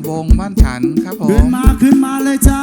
ำวงบ้านฉันครับผม ขึ้นมาขึ้นมาเลยจ้า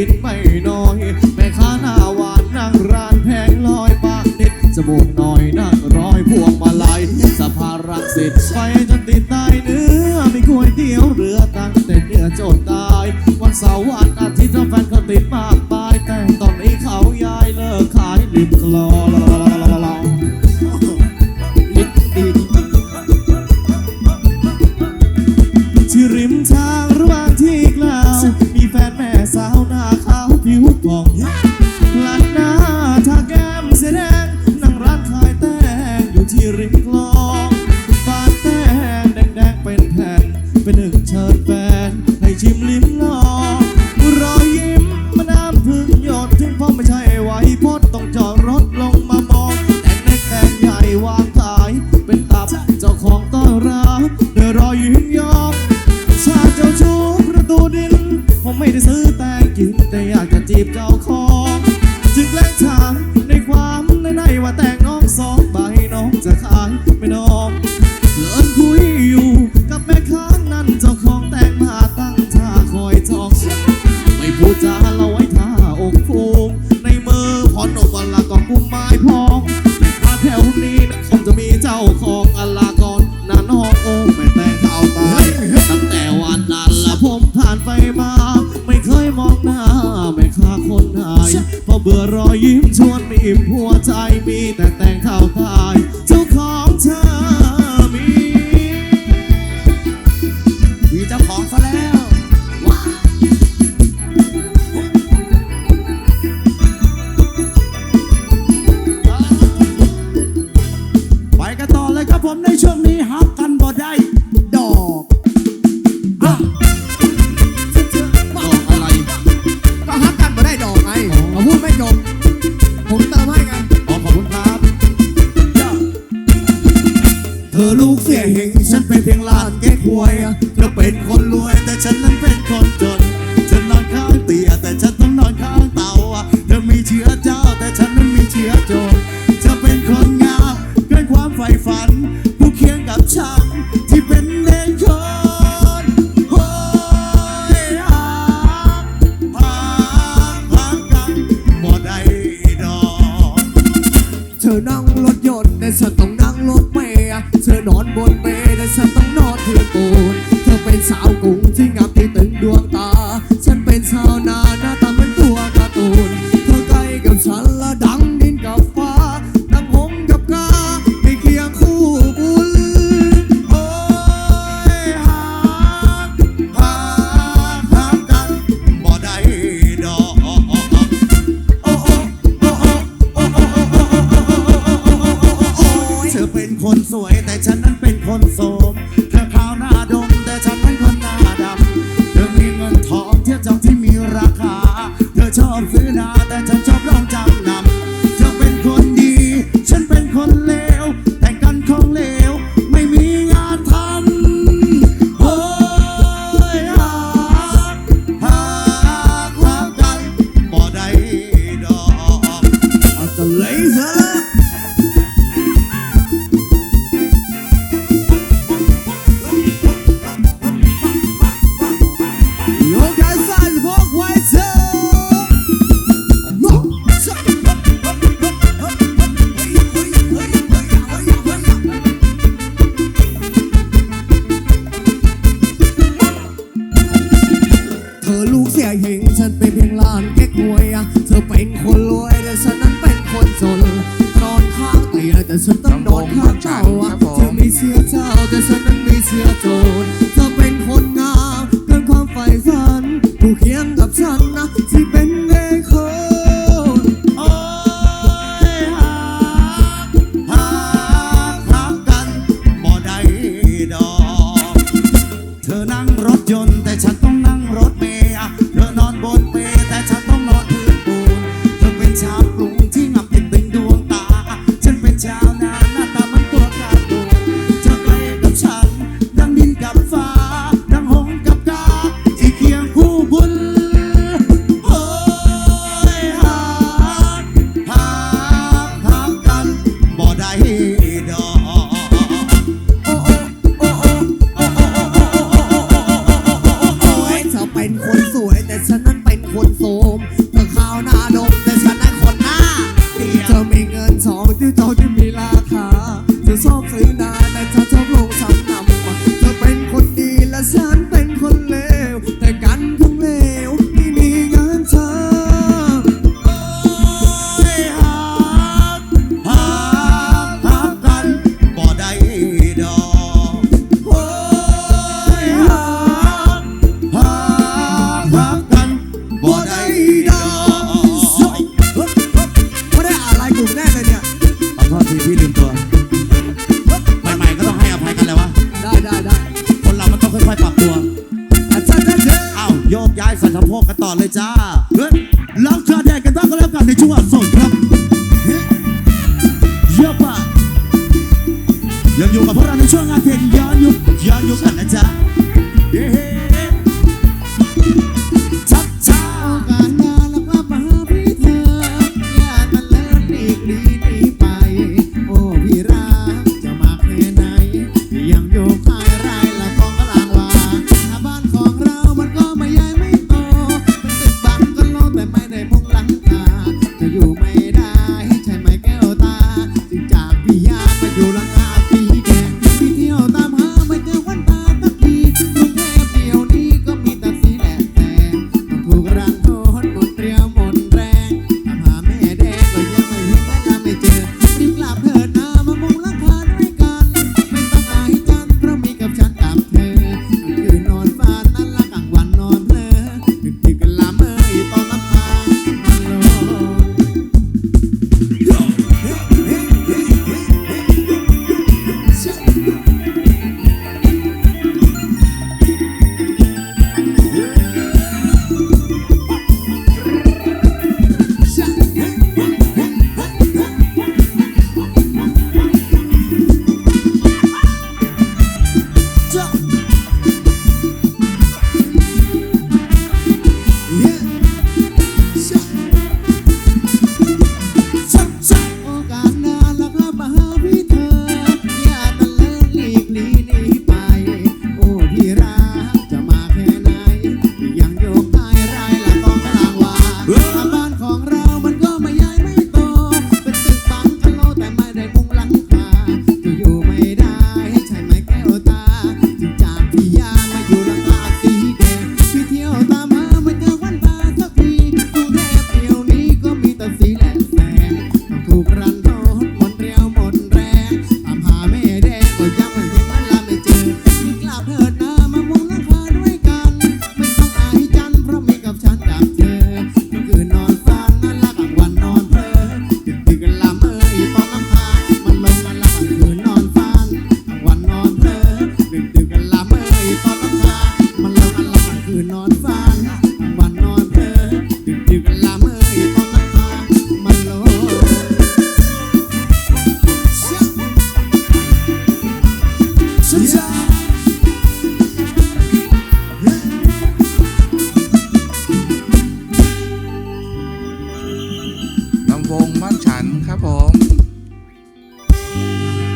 ิตไม่น้อย แม่ค้าหน้าหวานนั่งร้านแพงลอยปากนิดจมูกน้อย จะค้างไม่น้อง เธอเป็นคนรวยแต่ฉันนั้นเป็นคนจน ተቸፍና อหงฉันเป็นเพียงลานแค่หวยเธอเป็นคนรวยแต่ฉันนั้นเป็นคนจนนอนข้างเตียงแต่ฉันต้องนอนข้างเจ้าเธอไม่เชื่อเจ้าแต่ฉันนั้นไม่เชื่อโจรเธอเป็นคนงามเกินความฝ่ายฝันผู้เคียงกับฉันนะที่